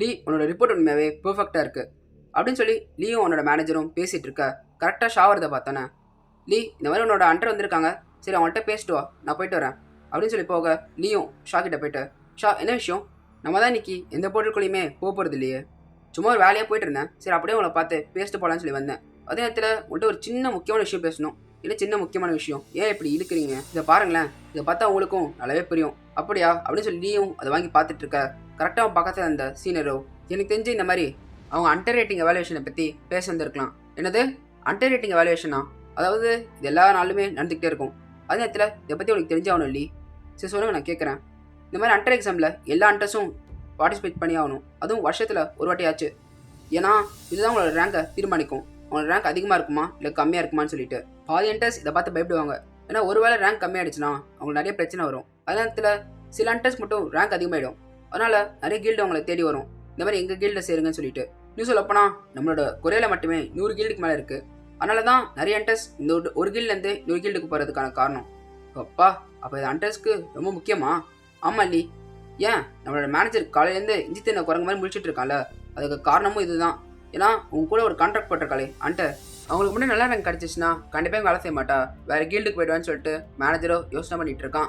லீ உன்னோட ரிப்போர்ட் உண்மையாகவே பெர்ஃபெக்டாக இருக்குது அப்படின்னு சொல்லி லீயும் உன்னோட மேனேஜரும் பேசிகிட்டு இருக்க. கரெக்டாக ஷாவரதை பார்த்தானே? லீ இந்த மாதிரி உன்னோட அண்டர் வந்திருக்காங்க. சரி அவன்கிட்ட பேசிட்டு வா நான் போயிட்டு வரேன். அப்படின்னு சொல்லி போக லீயும் ஷா கிட்ட போயிட்டு ஷா என்ன விஷயம்? நம்ம தான் இன்னைக்கு எந்த போட்டுக்குள்ளேயுமே போக போகிறது இல்லையே. சும்மா ஒரு வேலையாக போயிட்டு இருந்தேன். சரி அப்படியே உங்களை பார்த்து பேசிட்டு போகலான்னு சொல்லி வந்தேன். அதே நேரத்தில் உங்கள்கிட்ட ஒரு சின்ன முக்கியமான விஷயம் பேசணும். இல்லை சின்ன முக்கியமான விஷயம்? ஏன் இப்படி இழுக்கிறீங்க? இதை பாருங்களேன். இதை பார்த்தா உங்களுக்கும் நல்லாவே புரியும். அப்படியா? அப்படின்னு சொல்லி நீயும் அதை வாங்கி பார்த்துட்டு இருக்க. கரெக்டாக பக்கத்தில் அந்த சீனரோ எனக்கு தெரிஞ்சு இந்த மாதிரி அவங்க அண்டர் ரேட்டிங் எவாலுவேஷனை பற்றி பேச வந்திருக்கலாம் என்னது? அண்டர் ரேட்டிங் எவாலுவேஷனா அதாவது இது எல்லா நாளுமே நடந்துக்கிட்டே இருக்கும். அதே நேரத்தில் இதை பற்றி உனக்கு தெரிஞ்சாகணும் இல்லி சரி சொல்லுங்கள் நான் கேட்குறேன் இந்த மாதிரி அண்டர் எக்ஸாமில் எல்லா அண்டர்ஸும் பார்ட்டிசிபேட் பண்ணி ஆகணும். அதுவும் வருஷத்தில் ஒரு வாட்டி ஆச்சு ஏன்னா இதுதான் உங்களோட ரேங்கை தீர்மானிக்கும். உங்களோட ரேங்க் அதிகமாக இருக்குமா? இல்லை கம்மியாக இருக்குமான்னு சொல்லிட்டு. பாதி அண்டர்ஸ் இதை பார்த்து பயப்படுவாங்க. ஏன்னா ஒருவேளை ரேங்க் கம்மியாயிடுச்சுன்னா அவங்களுக்கு நிறைய பிரச்சனை வரும். அதே நேரத்தில் சில அண்டர்ஸ் மட்டும் ரேங்க் அதிகமாகிடும் அதனால் நிறைய கில்டு அவங்களை தேடி வரும். இந்த மாதிரி எங்கள் கீல்டில் சேருங்கன்னு சொல்லிட்டு. இன்னும் சொல்லப்போனால் நம்மளோட குறையில மட்டுமே நூறு கீல்டுக்கு மேலே இருக்குது அதனால தான் நிறைய அண்டர்ஸ் இந்த ஒரு- ஒரு கீல்ட்லேருந்து இன்னொரு கீல்டுக்கு போகிறதுக்கான காரணம். அப்பா அப்போ இது அண்டர்ஸ்க்கு ரொம்ப முக்கியமா? ஆமாம் இல்லி ஏன்? நம்மளோட மேனேஜர் காலையிலேருந்து இஞ்சி தின்ன குரங்கு மாதிரி முடிச்சிட்டு இருக்கான்ல. அதுக்கு காரணமும் இதுதான். ஏன்னா உங்க கூட ஒரு கான்ட்ராக்ட் போட்டிருக்காளே அண்டர் அவங்களுக்கு முன்னாடி நல்லா ரேங்க் கிடச்சிச்சுன்னா கண்டிப்பாக வேலை செய்ய மாட்டா. வேறு கீல்டுக்கு போயிடுவான்னு சொல்லிட்டு மேனேஜரோ யோசனை பண்ணிகிட்டு இருக்கான்.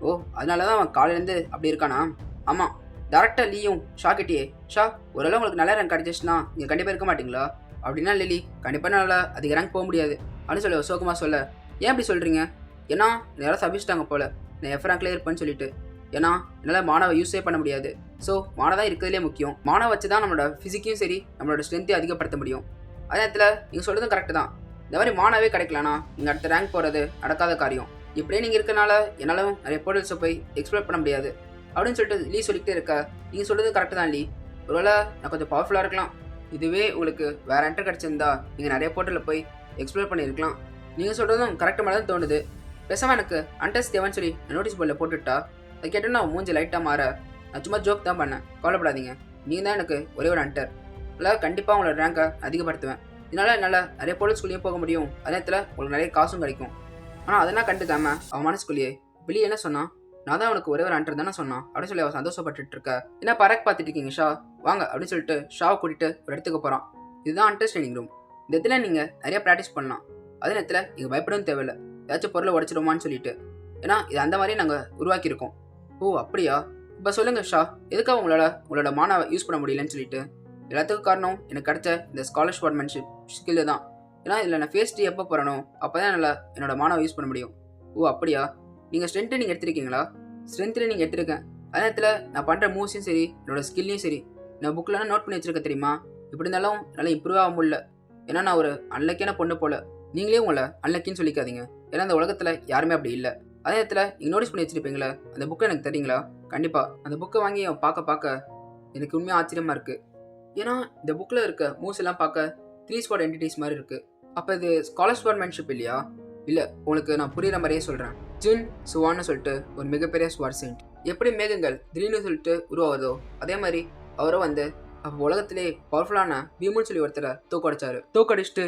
ஓ அதனால தான் அவன் காலையிலேருந்து அப்படி இருக்கானா? ஆமாம் டேரக்டா லீயும் ஷா கிட்டியே. ஷா ஒருவேளை உங்களுக்கு நல்ல ரேங்க் கிடச்சிச்சுன்னா நீங்கள் கண்டிப்பாக இருக்க மாட்டிங்களா? அப்படின்னா லிலி கண்டிப்பாக நல்லா அதிக ரேங்க் போக முடியாது. அப்படின்னு சொல்ல சோகமாக சொல்ல. ஏன் அப்படி சொல்கிறீங்க ஏன்னா யாராவது சபிச்சிட்டாங்க போல். நான் எஃப் ரேங்க்லேயே இருப்பேன்னு சொல்லிட்டு. ஏன்னா என்னால் மாணவ யூஸே பண்ண முடியாது. ஸோ மானதான் இருக்கிறதுலே முக்கியம். மானவ வச்சு தான் நம்மளோட ஃபிசிக்கையும் சரி நம்மளோட ஸ்ட்ரென்த்தையும் அதிகப்படுத்த முடியும். அதே நேரத்தில் நீங்கள் சொல்கிறதும் கரெக்டு தான். இந்த மாதிரி மானவே கிடைக்கலனா நீங்கள் அடுத்த ரேங்க் போகிறது நடக்காத காரியம். இப்படியே நீங்கள் இருக்கனால என்னாலும் நிறைய போர்ட்டல்ஸை போய் எக்ஸ்ப்ளோர் பண்ண முடியாது. அப்படின்னு சொல்லிட்டு லீ சொல்லிக்கிட்டே இருக்க. நீங்கள் சொல்கிறது கரெக்டு தான் லீ. ஒருவேளை நான் கொஞ்சம் பவர்ஃபுல்லாக இருக்கலாம். இதுவே உங்களுக்கு வேறு என்டர் கிடச்சிருந்தா நீங்கள் நிறைய போர்ட்டலில் போய் எக்ஸ்ப்ளோர் பண்ணியிருக்கலாம். நீங்கள் சொல்கிறதும் கரெக்ட் மாதிரி தான் தோணுது. பேசாமல் எனக்கு அண்டர்ஸ் தேவைன்னு சொல்லி நோட்டீஸ் போர்டில் போட்டுட்டா அதை கேட்டோன்னா மூஞ்சி லைட்டாக மாற. நான் சும்மா ஜோக் தான் பண்ணேன். கவலைப்படாதீங்க. நீங்கள் தான் எனக்கு ஒரே ஒரு அண்டர் இல்லை கண்டிப்பாக உங்களோட ரேங்கை அதிகப்படுத்துவேன். இதனால் என்னால் நிறைய போலீஸ்குள்ளேயும் போக முடியும். அதே நேரத்தில் உங்களுக்கு நிறைய காசும் கிடைக்கும். ஆனால் அதெல்லாம் கண்டுக்காம அவன் மனசுக்குள்ளேயே வெளியே என்ன சொன்னான்? நான் தான் உனக்கு ஒரே ஒரு ஆண்டர் தானே சொன்னான். அப்படின்னு சொல்லி அவன் சந்தோஷப்பட்டு இருக்க என்ன பறக்க பார்த்துட்டு இருக்கீங்க ஷா? வாங்க அப்படின்னு சொல்லிட்டு ஷாவை கூட்டிட்டு ஒரு இடத்துக்கு போகிறான் இதுதான் அண்டர்ஸ்டாண்டிங் ரூம் இந்த இடத்துல நீங்கள் நிறைய ப்ராக்டிஸ் பண்ணலாம். அதே நேரத்தில் நீங்கள் பயப்படவும் தேவையில்லை. ஏதாச்சும் பொருளை உடச்சிடுமான்னு சொல்லிட்டு. ஏன்னா இது அந்த மாதிரியே நாங்கள் உருவாக்கியிருக்கோம். ஓ அப்படியா? இப்போ சொல்லுங்கள் ஷா. எதுக்காக உங்களால் உங்களோட மானாவை யூஸ் பண்ண முடியலன்னு சொல்லிட்டு. எல்லாத்துக்கும் காரணம் எனக்கு கிடைச்ச இந்த ஸ்காலர்ஷிப் ஸ்போர்ட்மேன்ஷிப் ஸ்கில்லு தான். ஏன்னா இதில் நான் ஃபேஸ் டீ எப்போ போகிறனோ அப்போ தான் என்னால் என்னோட மாணவை யூஸ் பண்ண முடியும். ஓ அப்படியா? நீங்கள் ஸ்ட்ரென்த்து நீங்கள் எடுத்திருக்கீங்களா? ஸ்ட்ரென்த்தில் நீங்கள் எடுத்திருக்கேன். அதே நேரத்தில் நான் பண்ணுற மூவ்ஸையும் சரி என்னோடய ஸ்கில்லையும் சரி நான் புக்கில் நோட் பண்ணி வச்சுருக்கேன் தெரியுமா? இப்படி இருந்தாலும் நல்லா இம்ப்ரூவ் ஆக முடியல. ஏன்னா நான் ஒரு அன்லக்கியான பொண்ணு போல். நீங்களே உங்களை அன்லக்கின்னு சொல்லிக்காதீங்க. ஏன்னா அந்த உலகத்தில் யாருமே அப்படி இல்லை. அதே நேரத்தில் நீங்கள் நோட்டீஸ் பண்ணி வச்சுருப்பீங்களா அந்த புக்கை எனக்கு தெரியுங்களா கண்டிப்பாக அந்த புக்கை வாங்கி அவன் பார்க்க பார்க்க எனக்கு உண்மையாக ஆச்சரியமாக இருக்குது ஏன்னா இந்த புக்கில் இருக்க மூவ்ஸ் எல்லாம் பார்க்க த்ரீ ஸ்பாட் என்டிட்டிஸ் மாதிரி இருக்குது அப்போ இது ஸ்காலர்ஸ்போர்ட்மேன்ஷிப் இல்லையா? இல்லை உங்களுக்கு நான் புரிகிற மாதிரியே சொல்கிறேன் ஜூன் சுவான்னு சொல்லிட்டு ஒரு மிகப்பெரிய ஸ்வாட் எப்படி மேகங்கள் திடீர்னு சொல்லிட்டு உருவாகுதோ அதே மாதிரி அவரும் வந்து அப்போ உலகத்திலே பவர்ஃபுல்லான பீமுன்னு சொல்லி ஒருத்தரை தூக்கடிச்சாரு தூக்கடிச்சிட்டு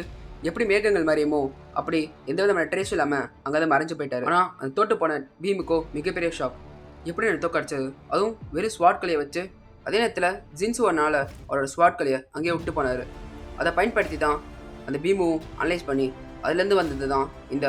எப்படி மேகங்கள் மறையுமோ அப்படி எந்த விதமான ட்ரேஸ் இல்லாமல் அங்கே தான் மறைஞ்சு போயிட்டாரு. ஆனால் அந்த தோட்டு போன பீமுக்கோ மிகப்பெரிய ஷாக் எப்படி எனக்கு தூக்கடிச்சது அதுவும் வெறும் ஸ்வாட் கலையை வச்சு அதே நேரத்தில் ஜின்சுவனால் அவரோட ஸ்வாட் கலையை அங்கேயே விட்டு போனார். அதை பயன்படுத்தி தான் அந்த பீமும் அனலைஸ் பண்ணி அதுலேருந்து வந்தது தான் இந்த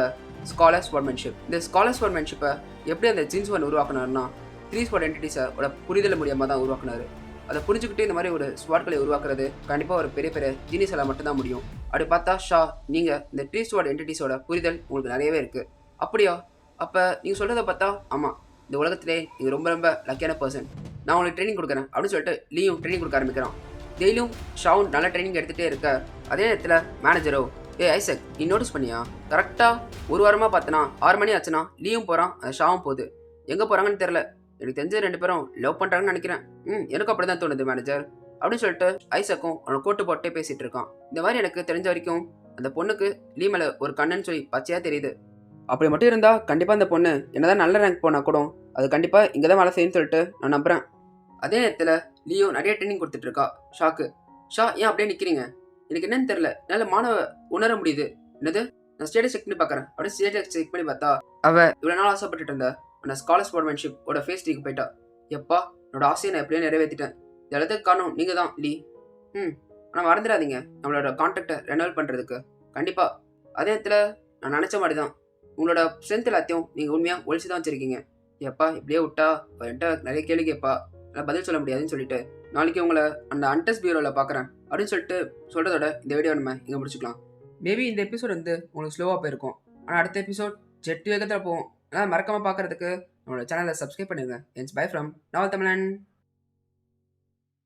ஸ்காலர் ஸ்போர்ட்மேன்ஷிப் இந்த ஸ்காலர்ஸ் ஸ்போர்ட்மேன்ஷிப்பை எப்படி அந்த ஜீன்ஸ் ஒன் உருவாக்குனாருன்னா த்ரீ ஸ்வாட் என்டிட்டிஸோட புரிதல் மூலியமாக தான் உருவாக்குனாரு. அதை புரிஞ்சுக்கிட்டு இந்த மாதிரி ஒரு ஸ்வாட்களை உருவாக்குறது கண்டிப்பாக ஒரு பெரிய பெரிய ஜீனிஸால் மட்டும்தான் முடியும். அப்படி பார்த்தா ஷா நீங்கள் இந்த ட்ரீ ஸ்வாட் என்டிட்டிஸோட புரிதல் உங்களுக்கு நிறையவே இருக்குது அப்படியா? அப்போ நீங்கள் சொல்கிறத பார்த்தா ஆமாம் இந்த உலகத்திலே நீங்கள் ரொம்ப ரொம்ப லக்கியான பர்சன் நான் உங்களுக்கு ட்ரைனிங் கொடுக்குறேன் அப்படின்னு சொல்லிட்டு லீயும் ட்ரைனிங் கொடுக்க ஆரம்பிக்கிறான். டெய்லியும் ஷாவும் நல்ல ட்ரைனிங் எடுத்துகிட்டே இருக்க அதே நேரத்தில் மேனேஜரோ ஏ ஐசக் நீ நோட்டீஸ் பண்ணியா? கரெக்டாக ஒரு வாரமாக பார்த்தனா ஆறு மணி ஆச்சுன்னா லீவும் போகிறான் அது ஷாவும் போகுது. எங்கே போகிறாங்கன்னு தெரில எனக்கு தெரிஞ்ச ரெண்டு பேரும் லவ் பண்ணுறாங்கன்னு நினைக்கிறேன். ம் எனக்கு அப்படி தான் தோணுது மேனேஜர் அப்படின்னு சொல்லிட்டு ஐசக்கும் அவனை கோட்டு போட்டே பேசிகிட்டு இருக்கான். இந்த மாதிரி எனக்கு தெரிஞ்ச வரைக்கும் அந்த பொண்ணுக்கு லீ மேலே ஒரு கண்ணுன்னு சொல்லி பச்சையாக தெரியுது. அப்படி மட்டும் இருந்தால் கண்டிப்பாக அந்த பொண்ணு என்ன தான் நல்ல ரேங்க் போனால் கூட அது கண்டிப்பாக இங்கே தான் வேலை செய்யும்னு சொல்லிட்டு நான் நம்புகிறேன் அதே நேரத்தில் லியோ நிறைய ட்ரைனிங் கொடுத்துட்ருக்கா ஷாக்கு ஷா ஏன் அப்படியே நிற்கிறீங்க எனக்கு என்னன்னு தெரில என்னால் மாணவ உணர முடியுது. என்னது? நான் ஸ்டேட்டஸ் செக் பண்ணி பார்க்குறேன் அப்படியே ஸ்டேட்டஸ் செக் பண்ணி பார்த்தா அவ இவ்வளோ நாள் ஆசைப்பட்டுட்டு இருந்த. அந்த ஸ்காலர் ஸ்போர்ட்மேன்ஷிப் ஓட ஃபேஸ் டீக்கு போயிட்டா. எப்பா என்னோட ஆசையை நான் எப்படியோ நிறைவேற்றிட்டேன் இது எல்லாத்துக்கும் காரணம் நீங்கள் தான் லீ. ம் ஆனால் மறந்துடாதீங்க. நம்மளோட கான்டாக்டை ரெனவல் பண்ணுறதுக்கு கண்டிப்பாக அதே நேரத்தில் நான் நினச்ச மாதிரி தான். உங்களோட ஸ்ட்ரென்த் எல்லாத்தையும் நீங்கள் உண்மையாக ஒழிச்சு தான் வச்சுருக்கீங்க. எப்பா இப்படியே விட்டா? என்கிட்ட நிறைய கேள்வி கேட்பா. என்னால் பதில் சொல்ல முடியாதுன்னு சொல்லிட்டு நாளைக்கு உங்களை அந்த அன்டஸ் பியூரோவில் பார்க்குறேன் அப்படின்னு சொல்லிட்டு சொல்கிறதோட இந்த வீடியோ நம்ம இங்கே முடிச்சுக்கலாம். மேபி இந்த எபிசோட் வந்து உங்களுக்கு ஸ்லோவாக போயிருக்கும். ஆனால் அடுத்த எபிசோட் ஜெட் வேகத்தில் போகும். அதனால் மறக்காமல் பார்க்குறதுக்கு நம்மளோட சேனலை சப்ஸ்கிரைப் பண்ணுங்கள் என்ஸ் பை ஃப்ரம் நாவல் தமிழன்